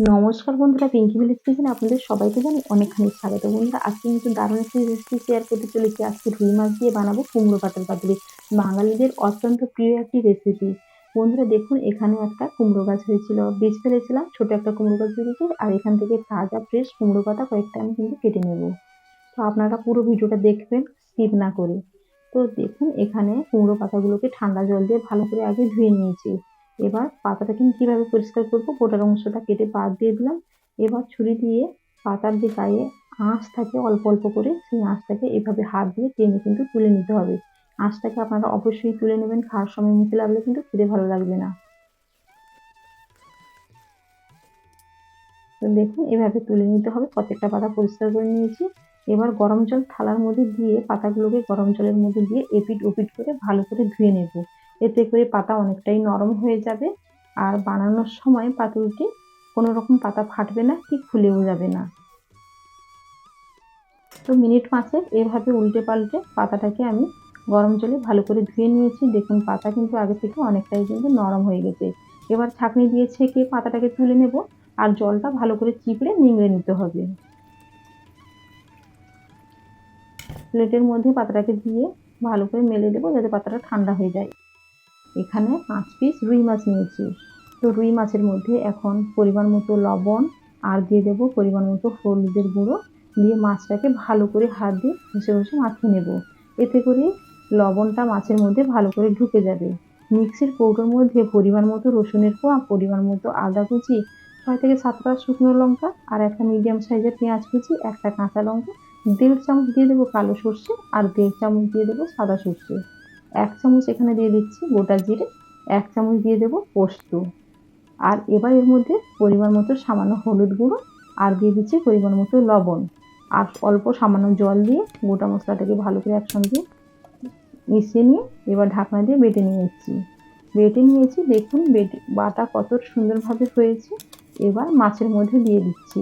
নমস্কার বন্ধুরা, পিঙ্কি ভিলেজ কিচেনে আপনাদের সবাইকে জানি অনেকখানি স্বাগত। বন্ধুরা, আজকে কিন্তু দারুণ একটি রেসিপি শেয়ার করতে চলেছি। আজকে রুই মাছ দিয়ে বানাবো কুমড়ো পাতার পাতুরি। বাঙালিদের অত্যন্ত প্রিয় একটি রেসিপি বন্ধুরা, দেখুন, এখানে একটা কুমড়ো গাছ হয়েছিল। বীজ ফেলেছিলাম, ছোট একটা কুমড়ো গাছ বেরিয়েছে আর এখান থেকে তাজা ফ্রেশ কুমড়ো পাতা কয়েকটা আমি কিন্তু কেটে নেব। তো আপনারা পুরো ভিডিওটা দেখবেন স্কিপ না করে। তো দেখুন, এখানে কুমড়ো পাতাগুলোকে ঠান্ডা জল দিয়ে ভালো করে আগে ধুয়ে নিয়েছি। এবার পাতাটাকে আমি কীভাবে পরিষ্কার করব? গোটার অংশটা কেটে বাদ দিয়ে দিলাম। এবার ছুরি দিয়ে পাতার যে গায়ে আঁশ থাকে, অল্প অল্প করে সেই আঁশটাকে এভাবে হাত দিয়ে টেনে কিন্তু তুলে নিতে হবে। আঁশটাকে আপনারা অবশ্যই তুলে নেবেন, খাওয়ার সময় মুখে লাগলে কিন্তু খেতে ভালো লাগবে না। তো দেখুন, এভাবে তুলে নিতে হবে। প্রত্যেকটা পাতা পরিষ্কার করে নিয়েছি। এবার গরম জল থালার মধ্যে দিয়ে, পাতাগুলোকে গরম জলের মধ্যে দিয়ে এপিট ওপিট করে ভালো করে ধুয়ে নেব। এতে করে পাতা অনেকটাই নরম হয়ে যাবে। আর বানানোর সময় পাতুরিটি কোনো রকম পাতা ফাটবে না কি খুলেও যাবে না। তো মিনিট পাঁচেক এভাবে উল্টে পাল্টে পাতাটাকে আমি গরম জলে ভালো করে ধুয়ে নিয়েছি। দেখুন, পাতা কিন্তু আগে থেকে অনেকটাই কিন্তু নরম হয়ে গেছে। এবার ছাঁকনি দিয়ে ছেঁকে পাতাটাকে তুলে নেব আর জলটা ভালো করে চিপড়ে নিংড়ে নিতে হবে। প্লেটের মধ্যে পাতাটাকে দিয়ে ভালো করে মেলে দেবো যাতে পাতাটা ঠান্ডা হয়ে যায়। এখানে পাঁচ পিস রুই মাছ নিয়েছি। তো রুই মাছের মধ্যে এখন পরিমাণ মতো লবণ আর দিয়ে দেবো পরিমাণ মতো হলুদের গুঁড়ো। দিয়ে মাছটাকে ভালো করে হাত দিয়ে ঘষে ঘষে মাখিয়ে নেব। এতে করে লবণটা মাছের মধ্যে ভালো করে ঢুকে যাবে। মিক্সির কৌটোর মধ্যে পরিমাণ মতো রসুনের কোয়া, পরিমাণ মতো আদা কুচি, ছয় থেকে সাতটা শুকনো লঙ্কা আর একটা মিডিয়াম সাইজের পেঁয়াজ কুচি, একটা কাঁচা লঙ্কা, দেড় চামচ দিয়ে দেবো কালো সর্ষে আর দেড় চামচ দিয়ে দেবো সাদা সর্ষে। এক চামচ এখানে দিয়ে দিচ্ছি গোটা জিরে, এক চামচ দিয়ে দেবো পোস্ত। আর এবার এর মধ্যে পরিমাণ মতো সামান্য হলুদ গুঁড়ো আর দিয়ে দিচ্ছি পরিমাণ মতো লবণ। আর অল্প সামান্য জল দিয়ে গোটা মশলাটাকে ভালো করে একসঙ্গে মিশিয়ে নিয়ে এবার ঢাকনা দিয়ে বেটে নিয়েছি বেটে নিয়েছি দেখুন বেটে, বাটা কত সুন্দরভাবে হয়েছে। এবার মাছের মধ্যে দিয়ে দিচ্ছি।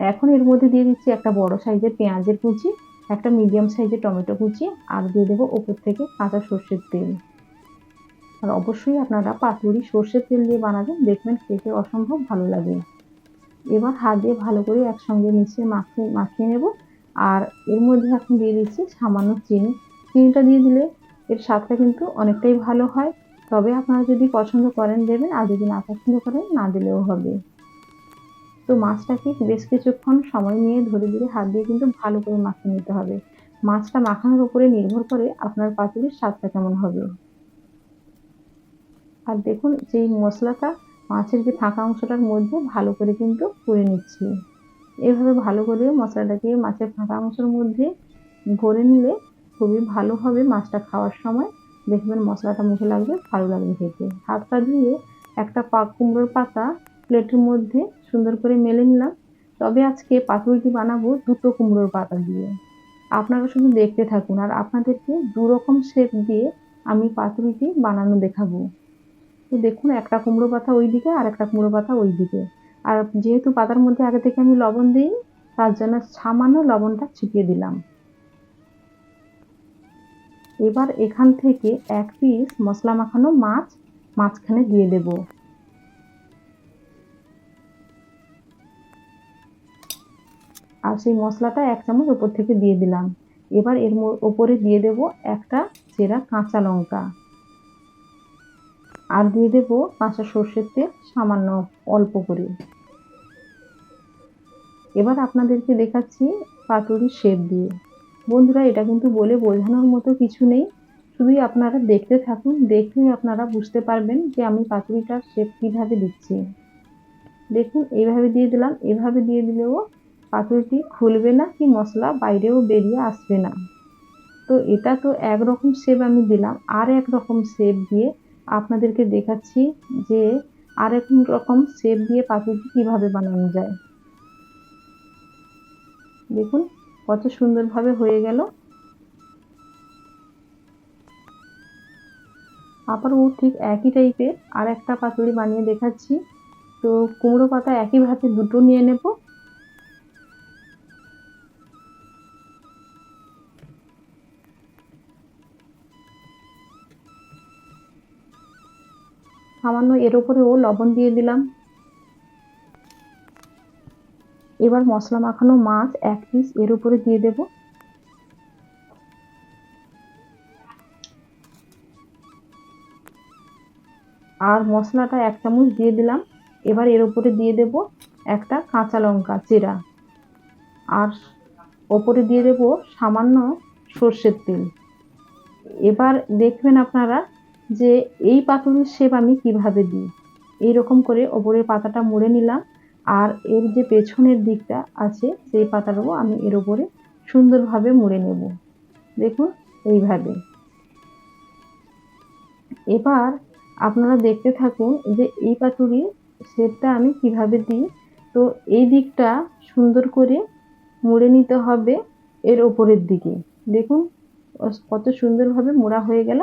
এখন এর মধ্যে দিয়ে দিচ্ছি একটা বড় সাইজের পেঁয়াজের কুচি। একটা মিডিয়াম সাইজের টমেটো কুচি আর দিয়ে দেবো ওপর থেকে কাঁচা সর্ষের তেল। আর অবশ্যই আপনারা পাতুরি সর্ষের তেল দিয়ে বানাবেন, দেখবেন খেতে অসম্ভব ভালো লাগে। এবার হাত দিয়ে ভালো করে একসঙ্গে মিশিয়ে মাখিয়ে মাখিয়ে নেব। আর এর মধ্যে এখন দিয়ে দিচ্ছি সামান্য চিনি। চিনিটা দিয়ে দিলে এর স্বাদটা কিন্তু অনেকটাই ভালো হয়। তবে আপনারা যদি পছন্দ করেন দেবেন, আর যদি না পছন্দ করেন, না দিলেও হবে। তো মাছটাকে বেশ কিছুক্ষণ সময় নিয়ে ধরে ধরে হাত দিয়ে কিন্তু ভালো করে মাখিয়ে নিতে হবে। মাছটা মাখানোর উপরে নির্ভর করে আপনার পাতুরির স্বাদটা কেমন হবে। আর দেখুন, যেই মশলাটা মাছের যে ফাঁকা অংশটার মধ্যে ভালো করে কিন্তু করে নিচ্ছি। এভাবে ভালো করে মশলাটাকে মাছের ফাঁকা অংশের মধ্যে ভরে নিলে খুবই ভালো হবে মাছটা খাওয়ার সময়। দেখবেন মশলাটা মুখে লাগবে, ভালো লাগবে খেতে। হাতটা ধুয়ে একটা পা কুমড়োর পাতা প্লেটের মধ্যে সুন্দর করে মেলে নিলাম। তবে আজকে পাতুরিটি বানাবো দুটো কুমড়োর পাতা দিয়ে। আপনারা শুধু দেখতে থাকুন আর আপনাদেরকে দু রকম শেপ দিয়ে আমি পাতুরিটি বানানো দেখাবো। তো দেখুন, একটা কুমড়ো পাতা ওই দিকে আর একটা কুমড়ো পাতা ওই দিকে আর যেহেতু পাতার মধ্যে আগে থেকে আমি লবণ দিই তার জন্য সামান্য লবণটা ছিটিয়ে দিলাম। এবার এখান থেকে এক পিস মশলা মাখানো মাছ মাঝখানে দিয়ে দেব। আর সেই মশলাটা এক চামচ ওপর থেকে দিয়ে দিলাম। এবার এর ওপরে দিয়ে দেব একটা চেরা কাঁচা লঙ্কা। আর দিয়ে দেব কাঁচা সর্ষের তেল সামান্য অল্প করে। এবার আপনাদেরকে দেখাচ্ছি পাতুরির শেপ দিয়ে। বন্ধুরা, এটা কিন্তু বলে বোঝানোর মতো কিছু নেই। শুধুই আপনারা দেখতে থাকুন, দেখলেই আপনারা বুঝতে পারবেন যে আমি পাতুরিটার শেপ কীভাবে দিচ্ছি। দেখুন, এইভাবে দিয়ে দিলাম এভাবে দিয়ে দিলেও পাতুরিটি খুলবে না কি মশলা বাইরেও বেরিয়ে আসবে না। তো এটা তো একরকম শেপ আমি দিলাম। আর এক রকম শেপ দিয়ে আপনাদেরকে দেখাচ্ছি যে আর এক রকম শেপ দিয়ে পাতুরি কীভাবে বানানো যায়। দেখুন কত সুন্দরভাবে হয়ে গেল। আবারও ঠিক একই টাইপের আর একটা পাতুরি বানিয়ে দেখাচ্ছি। তো কুমড়ো পাতা একইভাবে দুটো নিয়ে নেব। সামান্য এর উপরেও লবণ দিয়ে দিলাম। এবার মশলা মাখানো মাছ এক পিস এর উপরে দিয়ে দেব। আর মশলাটা এক চামচ দিয়ে দিলাম। এবার এর উপরে দিয়ে দেব একটা কাঁচা লঙ্কা চেরা। আর ওপরে দিয়ে দেব সামান্য সর্ষের তেল। এবার দেখবেন আপনারা যে এই পাতুরির শেপ আমি কীভাবে দিই? এইরকম করে ওপরের পাতাটা মুড়ে নিলাম আর এর যে পেছনের দিকটা আছে, সেই পাতাটাও আমি এর ওপরে সুন্দরভাবে মুড়ে নেব। দেখুন, এইভাবে। এবার আপনারা দেখতে থাকুন যে এই পাতুরির শেপটা আমি কীভাবে দিই। তো এই দিকটা সুন্দর করে মুড়ে নিতে হবে এর ওপরের দিকে। দেখুন, কত সুন্দরভাবে মোড়া হয়ে গেল।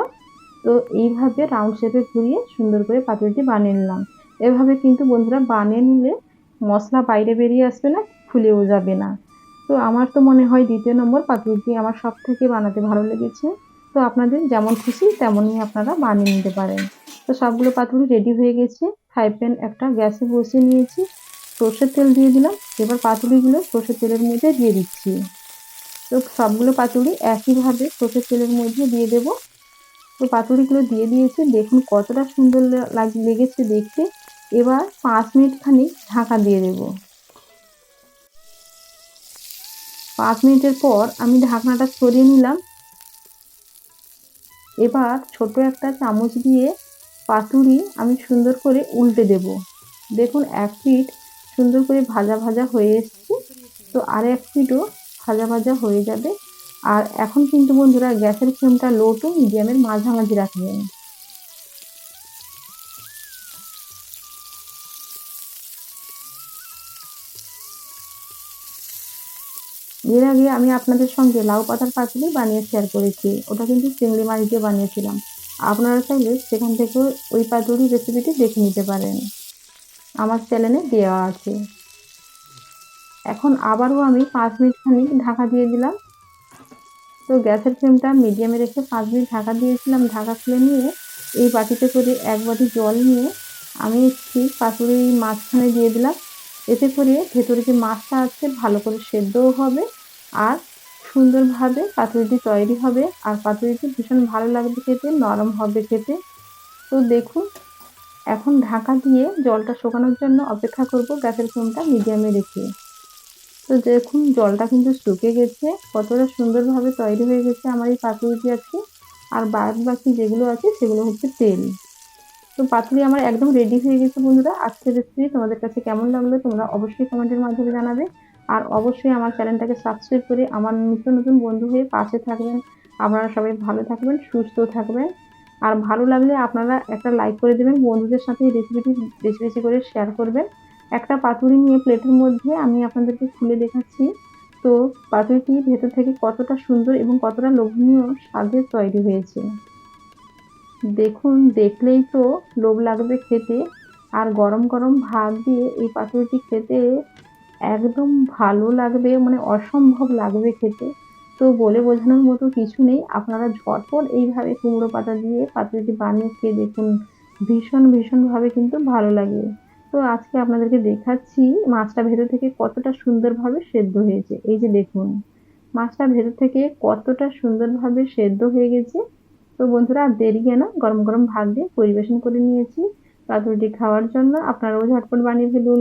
তো এইভাবে রাউন্ড শেপে ঘুরিয়ে সুন্দর করে পাতুরিটি বানিয়ে নিলাম। এভাবে কিন্তু বন্ধুরা বানিয়ে নিলে মশলা বাইরে বেরিয়ে আসবে না, ফুলেও যাবে না। তো আমার তো মনে হয় দ্বিতীয় নম্বর পাতুরিটি আমার সব থেকে বানাতে ভালো লেগেছে। তো আপনাদের যেমন খুশি তেমনই আপনারা বানিয়ে নিতে পারেন। তো সবগুলো পাতুরি রেডি হয়ে গেছে। ফ্রাই প্যান একটা গ্যাসে বসিয়ে নিয়েছি। সর্ষের তেল দিয়ে দিলাম। এবার পাতুরিগুলো সর্ষের তেলের মধ্যে দিয়ে দিচ্ছি। তো সবগুলো পাতুরি একইভাবে সর্ষের তেলের মধ্যে দিয়ে দেব। তো পাতুরিগুলো দিয়ে দিয়েছি। দেখুন কতটা সুন্দর লাগ লেগেছে দেখতে। এবার পাঁচ মিনিট খানিক ঢাকা দিয়ে দেব। পাঁচ মিনিটের পর আমি ঢাকনাটা সরিয়ে নিলাম। এবার ছোট একটা চামচ দিয়ে পাতুরি আমি সুন্দর করে উল্টে দেব। দেখুন এক পিঠ সুন্দর করে ভাজা ভাজা হয়ে এসছে। তো আর এক পিঠও ভাজা ভাজা হয়ে যাবে। আর এখন কিন্তু বন্ধুরা গ্যাসের ফ্লেমটা লো টু মিডিয়ামের মাঝামাঝি রাখবেন। এর আগে আমি আপনাদের সঙ্গে লাউ পাতার পাতুরি বানিয়ে শেয়ার করেছি, ওটা কিন্তু চিংড়ি মাছ দিয়ে বানিয়েছিলাম। আপনারা চাইলে সেখান থেকেও ওই পাতুরি রেসিপিটি দেখে নিতে পারেন। আমার চ্যানেলে দেওয়া আছে। এখন আবারও আমি পাঁচ মিনিট খানিক ঢাকা দিয়ে দিলাম। তো গ্যাসের ফ্লেমটা মিডিয়ামে রেখে পাঁচ মিনিট ঢাকা দিয়েছিলাম। ঢাকা খুলে নিয়ে এই বাটিতে করে এক বাটি জল নিয়ে আমি ঠিক পাতুরির মাঝখানে দিয়ে দিলাম। এতে করে ভেতরে যে মাছটা আছে ভালো করে সেদ্ধও হবে আর সুন্দরভাবে পাতুরিটি তৈরি হবে আর পাতুরিটি ভীষণ ভালো লাগবে খেতে, নরম হবে খেতে। তো দেখুন, এখন ঢাকা দিয়ে জলটা শোকানোর জন্য অপেক্ষা করব গ্যাসের ফ্লেমটা মিডিয়ামে রেখে। তো দেখুন, জলটা কিন্তু শুকে গেছে। কতটা সুন্দরভাবে তৈরি হয়ে গেছে আমার এই পাতুরিটি আছে আর বাদ বাকি যেগুলো আছে, সেগুলো হচ্ছে তেল। তো পাতুরি আমার একদম রেডি হয়ে গেছে বন্ধুরা। আজকের রেসিপি তোমাদের কাছে কেমন লাগল তোমরা অবশ্যই কমেন্টের মাধ্যমে জানাবে। আর অবশ্যই আমার চ্যানেলটাকে সাবস্ক্রাইব করে আমার নিত্য নতুন বন্ধু হয়ে পাশে থাকবেন। আপনারা সবাই ভালো থাকবেন, সুস্থ থাকবেন। আর ভালো লাগলে আপনারা একটা লাইক করে দেবেন, বন্ধুদের সাথে এই রেসিপিটি বেশি বেশি করে শেয়ার করবেন। একটা পাতুরি নিয়ে প্লেটের মধ্যে আমি আপনাদেরকে খুলে দেখাচ্ছি। তো পাতুরিটি ভেতর থেকে কতটা সুন্দর এবং কতটা লোভনীয় স্বাদের তৈরি হয়েছে। দেখুন, দেখলেই তো লোভ লাগবে খেতে। আর গরম গরম ভাত দিয়ে এই পাতুরিটি খেতে একদম ভালো লাগবে মানে অসম্ভব লাগবে খেতে। তো বলে বোঝানোর মতো কিছু নেই। আপনারা ঝটপট এইভাবে কুমড়ো পাতা দিয়ে পাতুরিটি বানিয়ে খেয়ে দেখুন। ভীষণ, ভীষণভাবে কিন্তু ভালো লাগে। তো আজকে আপনাদেরকে দেখাচ্ছি মাছটা ভেতর থেকে কতটা সুন্দরভাবে সেদ্ধ হয়েছে। এই যে দেখুন, মাছটা ভেতর থেকে কতটা সুন্দরভাবে সেদ্ধ হয়ে গেছে। তো বন্ধুরা, আর দেরি কেন? গরম গরম ভাত দিয়ে পরিবেশন করে নিয়েছি। পাতুরিটি খাওয়ার জন্য আপনারাও ঝটপট বানিয়ে ফেলুন।